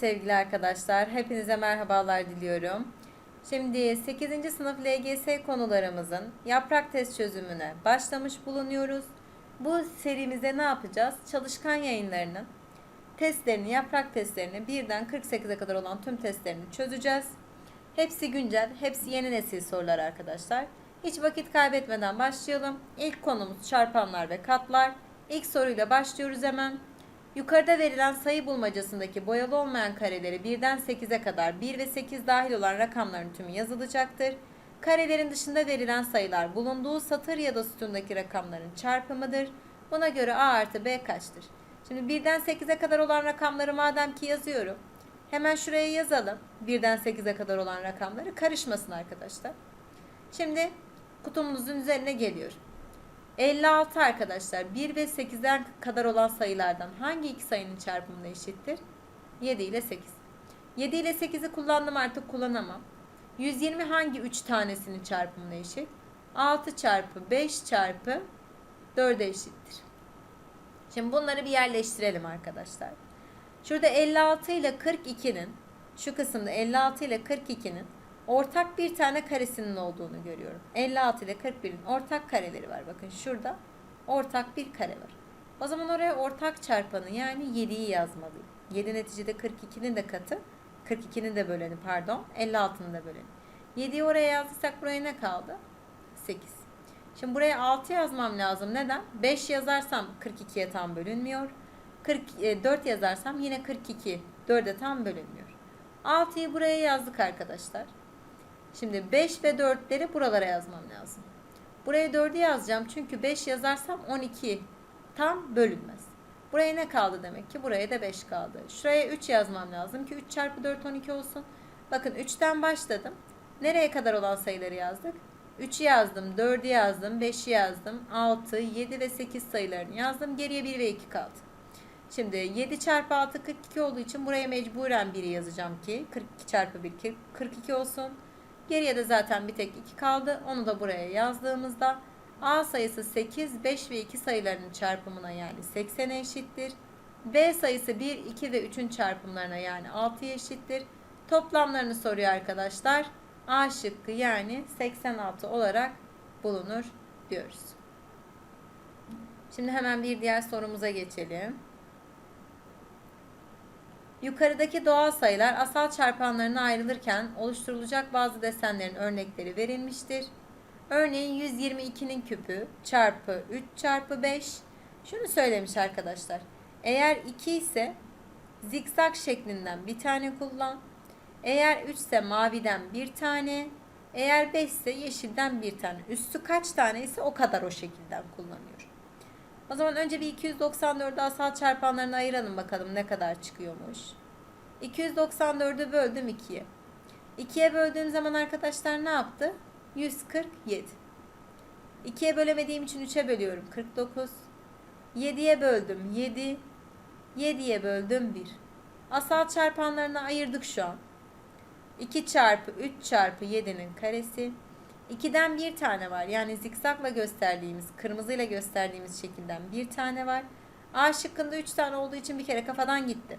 sevgili arkadaşlar. Hepinize merhabalar diliyorum. Şimdi 8. sınıf LGS konularımızın yaprak test çözümüne başlamış bulunuyoruz. Bu serimizde ne yapacağız? Çalışkan yayınlarının testlerini, yaprak testlerini birden 48'e kadar olan tüm testlerini çözeceğiz. Hepsi güncel, hepsi yeni nesil sorular arkadaşlar. Hiç vakit kaybetmeden başlayalım. İlk konumuz çarpanlar ve katlar. İlk soruyla başlıyoruz hemen. Yukarıda verilen sayı bulmacasındaki boyalı olmayan kareleri 1'den 8'e kadar 1 ve 8 dahil olan rakamların tümü yazılacaktır. Karelerin dışında verilen sayılar bulunduğu satır ya da sütundaki rakamların çarpımıdır. Buna göre A artı B kaçtır? Şimdi 1'den 8'e kadar olan rakamları madem ki yazıyorum. Hemen şuraya yazalım. 1'den 8'e kadar olan rakamları karışmasın arkadaşlar. Şimdi kutumuzun üzerine geliyor. 56 arkadaşlar 1 ve 8'den kadar olan sayılardan hangi iki sayının çarpımına eşittir? 7 ile 8. 7 ile 8'i kullandım artık kullanamam. 120 hangi 3 tanesinin çarpımına eşit? 6 çarpı 5 çarpı 4'e eşittir. Şimdi bunları bir yerleştirelim arkadaşlar. Şurada 56 ile 42'nin şu kısımda 56 ile 42'nin ortak bir tane karesinin olduğunu görüyorum. 56 ile 41'in ortak kareleri var. Bakın şurada ortak bir kare var. O zaman oraya ortak çarpanı yani 7'yi yazmalıyım. 7 neticede 42'nin de katı. 42'nin de böleni pardon. 56'nın da böleni. 7'yi oraya yazdıysak buraya ne kaldı? 8. Şimdi buraya 6 yazmam lazım. Neden? 5 yazarsam 42'ye tam bölünmüyor. 44 yazarsam yine 42 4'e tam bölünmüyor. 6'yı buraya yazdık arkadaşlar. Şimdi 5 ve 4'leri buralara yazmam lazım. Buraya 4'ü yazacağım çünkü 5 yazarsam 12 tam bölünmez. Buraya ne kaldı demek ki? Buraya da 5 kaldı. Şuraya 3 yazmam lazım ki 3 çarpı 4 12 olsun. Bakın 3'ten başladım. Nereye kadar olan sayıları yazdık? 3'ü yazdım, 4'ü yazdım, 5'i yazdım, 6, 7 ve 8 sayılarını yazdım. Geriye 1 ve 2 kaldı. Şimdi 7 çarpı 6 42 olduğu için buraya mecburen 1'i yazacağım ki 42 çarpı 1 42 olsun. Geriye de zaten bir tek 2 kaldı. Onu da buraya yazdığımızda A sayısı 8, 5 ve 2 sayılarının çarpımına yani 80'e eşittir. B sayısı 1, 2 ve 3'ün çarpımlarına yani 6'ya eşittir. Toplamlarını soruyor arkadaşlar. A şıkkı yani 86 olarak bulunur diyoruz. Şimdi hemen bir diğer sorumuza geçelim. Yukarıdaki doğal sayılar asal çarpanlarına ayrılırken oluşturulacak bazı desenlerin örnekleri verilmiştir. Örneğin 122'nin küpü çarpı 3 çarpı 5. Şunu söylemiş arkadaşlar. Eğer 2 ise zikzak şeklinden bir tane kullan. Eğer 3 ise maviden bir tane. Eğer 5 ise yeşilden bir tane. Üstü kaç tane ise o kadar o şekilden kullanıyor. O zaman önce bir 294'ü asal çarpanlarına ayıralım bakalım ne kadar çıkıyormuş. 294'ü böldüm 2'ye. 2'ye böldüğüm zaman arkadaşlar ne yaptı? 147. 2'ye bölemediğim için 3'e bölüyorum. 49. 7'ye böldüm 7. 7'ye böldüm 1. Asal çarpanlarına ayırdık şu an. 2 çarpı 3 çarpı 7'nin karesi. 2'den bir tane var. Yani zikzakla gösterdiğimiz, kırmızıyla gösterdiğimiz şekilden bir tane var. A şıkkında 3 tane olduğu için bir kere kafadan gitti.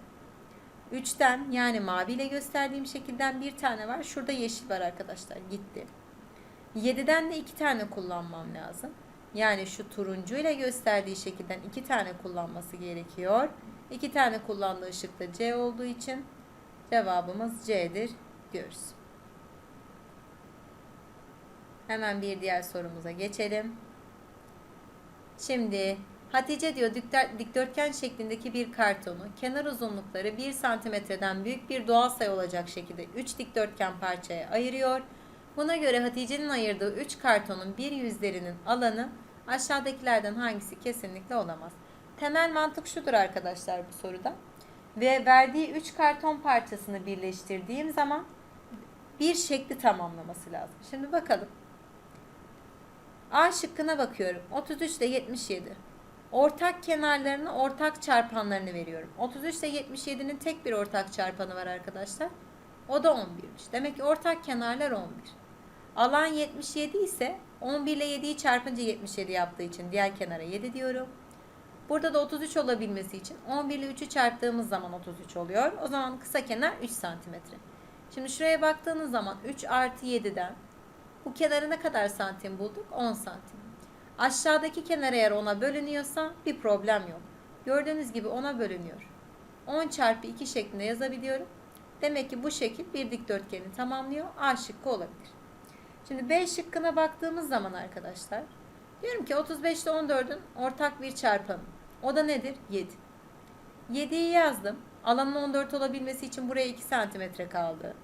3'ten yani maviyle gösterdiğim şekilden bir tane var. Şurada yeşil var arkadaşlar. Gitti. 7'den de 2 tane kullanmam lazım. Yani şu turuncuyla gösterdiği şekilden 2 tane kullanması gerekiyor. 2 tane kullandığı ışıkta C olduğu için cevabımız C'dir diyoruz. Hemen bir diğer sorumuza geçelim. Şimdi Hatice diyor dikdörtgen şeklindeki bir kartonu kenar uzunlukları 1 santimetreden büyük bir doğal sayı olacak şekilde 3 dikdörtgen parçaya ayırıyor. Buna göre Hatice'nin ayırdığı 3 kartonun bir yüzlerinin alanı aşağıdakilerden hangisi kesinlikle olamaz. Temel mantık şudur arkadaşlar bu soruda. Ve verdiği 3 karton parçasını birleştirdiğim zaman bir şekli tamamlaması lazım. Şimdi bakalım. A şıkkına bakıyorum. 33 ile 77. Ortak kenarlarını, ortak çarpanlarını veriyorum. 33 ile 77'nin tek bir ortak çarpanı var arkadaşlar. O da 11'miş. Demek ki ortak kenarlar 11. Alan 77 ise 11 ile 7'yi çarpınca 77 yaptığı için diğer kenara 7 diyorum. Burada da 33 olabilmesi için 11 ile 3'ü çarptığımız zaman 33 oluyor. O zaman kısa kenar 3 santimetre. Şimdi şuraya baktığınız zaman 3 artı 7'den bu kenarı ne kadar santim bulduk? 10 santim. Aşağıdaki kenar eğer 10'a bölünüyorsa bir problem yok. Gördüğünüz gibi 10'a bölünüyor. 10 çarpı 2 şeklinde yazabiliyorum. Demek ki bu şekil bir dikdörtgeni tamamlıyor. A şıkkı olabilir. Şimdi B şıkkına baktığımız zaman arkadaşlar diyorum ki 35 ile 14'ün ortak bir çarpanı. O da nedir? 7. 7'yi yazdım. Alanın 14 olabilmesi için buraya 2 santimetre kaldı.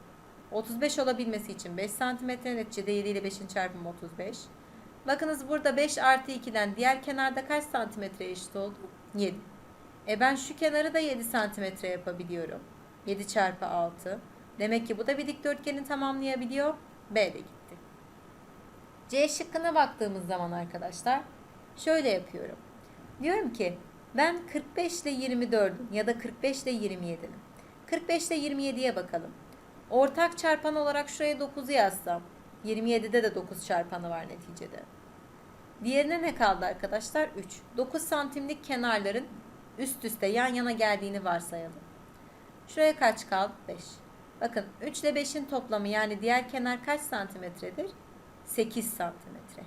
35 olabilmesi için 5 santimetre neticede 7 ile 5'in çarpımı 35. Bakınız burada 5 artı 2'den diğer kenarda kaç santimetre eşit oldu? 7. E ben şu kenarı da 7 santimetre yapabiliyorum. 7 çarpı 6. Demek ki bu da bir dikdörtgeni tamamlayabiliyor. B de gitti. C şıkkına baktığımız zaman arkadaşlar şöyle yapıyorum. Diyorum ki ben 45 ile 24'ün ya da 45 ile 27'nin. 45 ile 27'ye bakalım. Ortak çarpan olarak şuraya 9'u yazsam. 27'de de 9 çarpanı var neticede. Diğerine ne kaldı arkadaşlar? 3. 9 santimlik kenarların üst üste yan yana geldiğini varsayalım. Şuraya kaç kaldı? 5. Bakın 3 ile 5'in toplamı yani diğer kenar kaç santimetredir? 8 santimetre.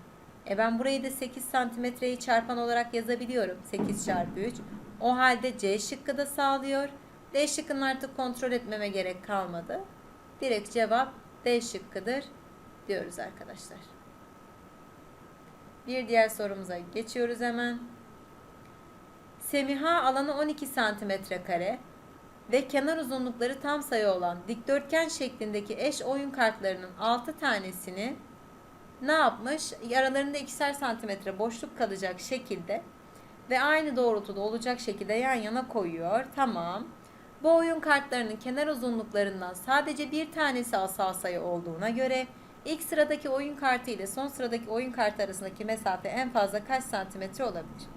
E ben burayı da 8 santimetreyi çarpan olarak yazabiliyorum. 8 çarpı 3. O halde C şıkkı da sağlıyor. D şıkkını artık kontrol etmeme gerek kalmadı. Direkt cevap D şıkkıdır diyoruz arkadaşlar. Bir diğer sorumuza geçiyoruz hemen. Semiha alanı 12 santimetre kare ve kenar uzunlukları tam sayı olan dikdörtgen şeklindeki eş oyun kartlarının 6 tanesini ne yapmış? Aralarında ikişer santimetre boşluk kalacak şekilde ve aynı doğrultuda olacak şekilde yan yana koyuyor. Tamam. Bu oyun kartlarının kenar uzunluklarından sadece bir tanesi asal sayı olduğuna göre ilk sıradaki oyun kartı ile son sıradaki oyun kartı arasındaki mesafe en fazla kaç santimetre olabilir?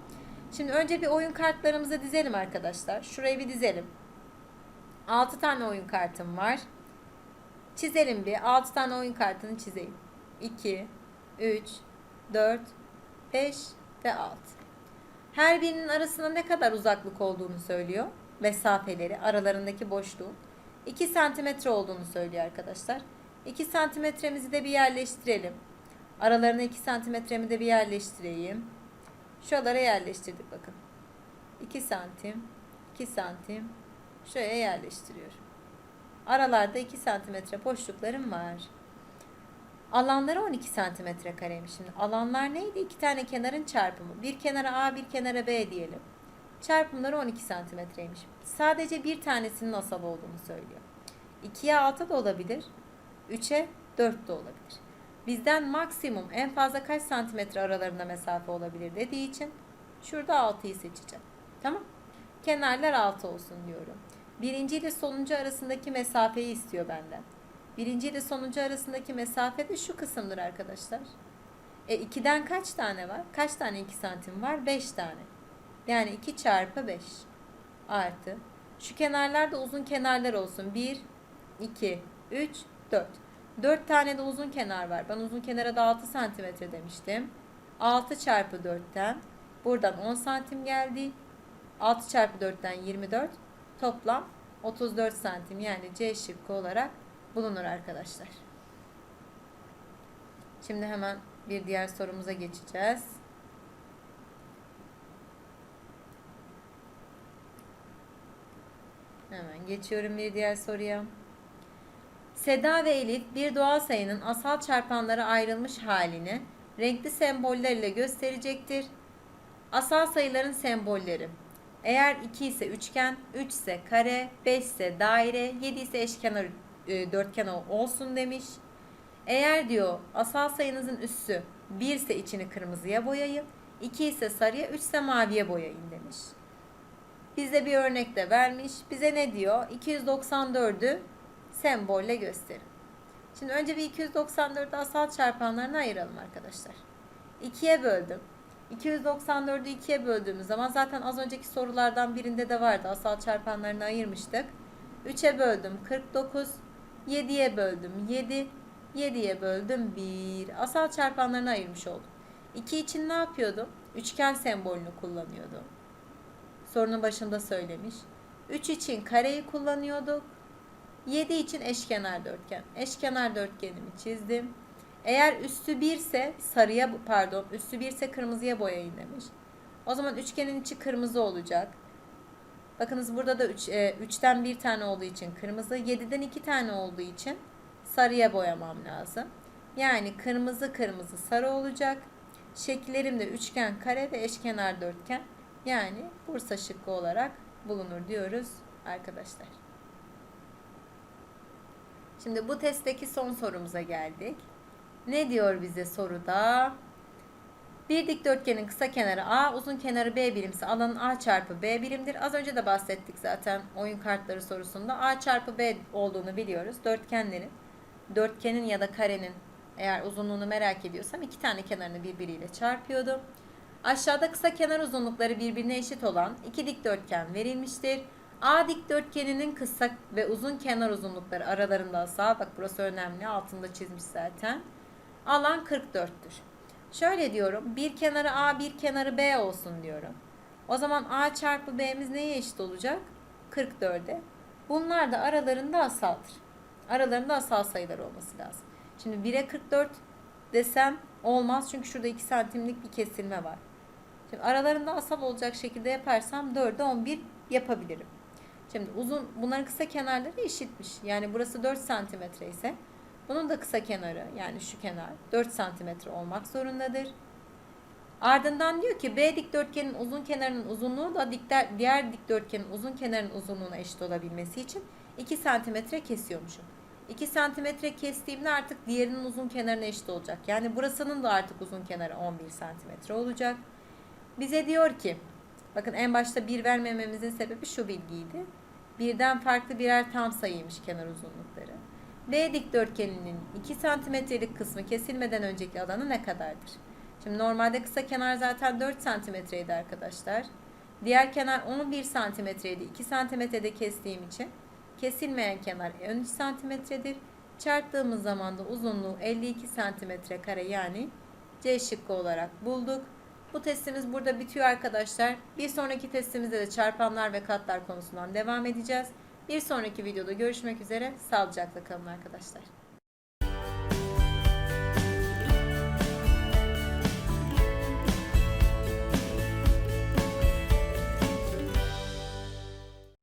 Şimdi önce bir oyun kartlarımızı dizelim arkadaşlar. Şurayı bir dizelim. 6 tane oyun kartım var. Çizelim bir. 6 tane oyun kartını çizeyim. 2, 3, 4, 5 ve 6. Her birinin arasında ne kadar uzaklık olduğunu söylüyor. Mesafeleri, aralarındaki boşluğun. 2 santimetre olduğunu söylüyor arkadaşlar. 2 santimetremizi de bir yerleştirelim. Aralarına 2 santimetremi de bir yerleştireyim. Şuralara yerleştirdik bakın. 2 santim, 2 santim şuraya yerleştiriyorum. Aralarda 2 santimetre boşluklarım var. Alanları 12 santimetre kareymiş. Şimdi alanlar neydi? İki tane kenarın çarpımı. Bir kenara A, bir kenara B diyelim. Çarpımları 12 santimetreymiş. Sadece bir tanesinin asal olduğunu söylüyor. 2'ye 6 da olabilir. 3'e 4 de olabilir. Bizden maksimum en fazla kaç santimetre aralarında mesafe olabilir dediği için şurada 6'yı seçeceğim. Tamam. Kenarlar 6 olsun diyorum. Birinci ile sonuncu arasındaki mesafeyi istiyor benden. Birinci ile sonuncu arasındaki mesafe de şu kısımdır arkadaşlar. E 2'den kaç tane var? Kaç tane 2 santim var? 5 tane. Yani 2 çarpı 5 artı. Şu kenarlar da uzun kenarlar olsun. 1, 2, 3, 4. 4 tane de uzun kenar var. Ben uzun kenara da 6 santimetre demiştim. 6 çarpı 4'ten buradan 10 santim geldi. 6 çarpı 4'ten 24. Toplam 34 santim yani C şıkkı olarak bulunur arkadaşlar. Şimdi hemen bir diğer sorumuza geçeceğiz. Hemen geçiyorum bir diğer soruya. Seda ve Elif bir doğal sayının asal çarpanlara ayrılmış halini renkli semboller ile gösterecektir. Asal sayıların sembolleri. Eğer 2 ise üçgen, 3 ise kare, 5 ise daire, 7 ise eşkenar e, dörtgen olsun demiş. Eğer diyor asal sayınızın üssü 1 ise içini kırmızıya boyayın, 2 ise sarıya, 3 ise maviye boyayın demiş. Bize bir örnek de vermiş. Bize ne diyor? 294'ü sembolle gösterin. Şimdi önce bir 294'ü asal çarpanlarına ayıralım arkadaşlar. 2'ye böldüm. 294'ü 2'ye böldüğümüz zaman zaten az önceki sorulardan birinde de vardı. Asal çarpanlarını ayırmıştık. 3'e böldüm 49. 7'ye böldüm 7. 7'ye böldüm 1. Asal çarpanlarını ayırmış oldum. 2 için ne yapıyordum? Üçgen sembolünü kullanıyordum. Sorunun başında söylemiş. 3 için kareyi kullanıyorduk. 7 için eşkenar dörtgen. Eşkenar dörtgenimi çizdim. Eğer üstü 1 ise sarıya pardon üstü 1 ise kırmızıya boyayın demiş. O zaman üçgenin içi kırmızı olacak. Bakınız burada da 3, 3'ten 1 tane olduğu için kırmızı, 7'den 2 tane olduğu için sarıya boyamam lazım. Yani kırmızı kırmızı sarı olacak. Şekillerim de üçgen, kare ve eşkenar dörtgen. Yani Bursa şıkkı olarak bulunur diyoruz arkadaşlar. Şimdi bu testteki son sorumuza geldik. Ne diyor bize soruda? Bir dikdörtgenin kısa kenarı A, uzun kenarı B birimse alanın A çarpı B birimdir. Az önce de bahsettik zaten oyun kartları sorusunda. A çarpı B olduğunu biliyoruz. Dörtgenlerin, dörtgenin ya da karenin eğer uzunluğunu merak ediyorsam iki tane kenarını birbiriyle çarpıyordum. Aşağıda kısa kenar uzunlukları birbirine eşit olan iki dikdörtgen verilmiştir. A dikdörtgeninin kısa ve uzun kenar uzunlukları aralarında sağ bak burası önemli altında çizmiş zaten. Alan 44'tür. Şöyle diyorum bir kenarı A bir kenarı B olsun diyorum. O zaman A çarpı B'miz neye eşit olacak? 44'e. Bunlar da aralarında asaldır. Aralarında asal sayılar olması lazım. Şimdi 1'e 44 desem olmaz çünkü şurada 2 santimlik bir kesilme var. Şimdi aralarında asal olacak şekilde yaparsam 4'e 11 yapabilirim. Şimdi uzun bunların kısa kenarları eşitmiş. Yani burası 4 santimetre ise bunun da kısa kenarı yani şu kenar 4 santimetre olmak zorundadır. Ardından diyor ki B dikdörtgenin uzun kenarının uzunluğu da dikler, diğer dikdörtgenin uzun kenarının uzunluğuna eşit olabilmesi için 2 santimetre kesiyormuşum. 2 santimetre kestiğimde artık diğerinin uzun kenarına eşit olacak. Yani burasının da artık uzun kenarı 11 santimetre olacak. Bize diyor ki bakın en başta 1 vermememizin sebebi şu bilgiydi. Birden farklı birer tam sayıymış kenar uzunlukları. B dikdörtgeninin 2 santimetrelik kısmı kesilmeden önceki alanı ne kadardır? Şimdi normalde kısa kenar zaten 4 santimetreydi arkadaşlar. Diğer kenar 11 santimetreydi. 2 santimetrede kestiğim için kesilmeyen kenar 13 santimetredir. Çarptığımız zaman da uzunluğu 52 santimetre kare yani C şıkkı olarak bulduk. Bu testimiz burada bitiyor arkadaşlar. Bir sonraki testimizde de çarpanlar ve katlar konusundan devam edeceğiz. Bir sonraki videoda görüşmek üzere. Sağlıcakla kalın arkadaşlar.